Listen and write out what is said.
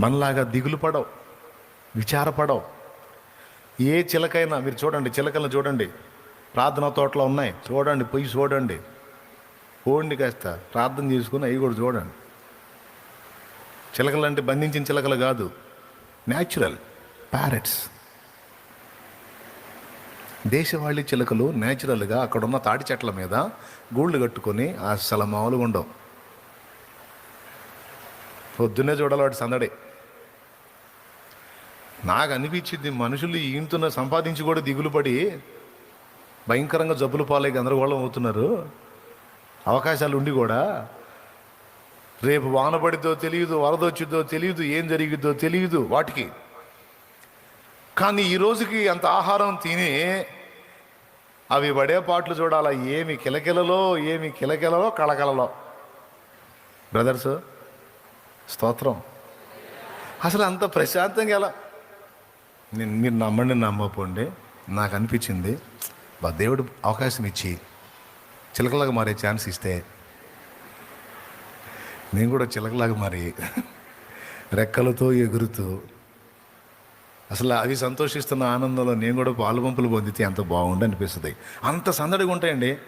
మనలాగా దిగులు పడవు విచారపడవు. ఏ చిలకైనా మీరు చూడండి చిలకలను చూడండి. ప్రార్థన తోటలో ఉన్నాయి చూడండి పొయ్యి చూడండి. పోండి కాస్త ప్రార్థన చేసుకుని అవి కూడా చూడండి. చిలకలు అంటే బంధించిన చిలకలు కాదు న్యాచురల్ ప్యారెట్స్ దేశవాళీ చిలకలు న్యాచురల్గా అక్కడున్న తాటి చెట్ల మీద గూళ్ళు కట్టుకొని అసలు మామూలుగా ఉండవు. పొద్దున్నే చూడాలి వాటి సందడి. నాకు అనిపించింది మనుషులు ఈయంతున్న సంపాదించి కూడా దిగులు పడి భయంకరంగా జబ్బులు పాలై గందరగోళం అవుతున్నారు. అవకాశాలు ఉండి కూడా రేపు వాన పడిద్దో తెలియదు వరదొచ్చిద్దో తెలియదు ఏం జరిగిద్దో తెలియదు వాటికి. కానీ ఈ రోజుకి అంత ఆహారం తిని అవి పడే పాటలు చూడాలా? ఏమి కిలకిలలో ఏమి కిలకిలలో కళకలలో బ్రదర్స్ స్తోత్రం. అసలు అంత ప్రశాంతంగా ఎలా? నేను మీరు నమ్మండి నమ్మపోండి నాకు అనిపించింది బా దేవుడు అవకాశం ఇచ్చి చిలకలాగా మారే ఛాన్స్ ఇస్తే నేను కూడా చిలకలాగా మారి రెక్కలతో ఎగురుతూ అసలు అవి సంతోషిస్తున్న ఆనందంలో నేను కూడా పాలు పంపులు పొందితే ఎంత బాగుండు అనిపిస్తుంది. అంత సందడిగా ఉంటాయండి.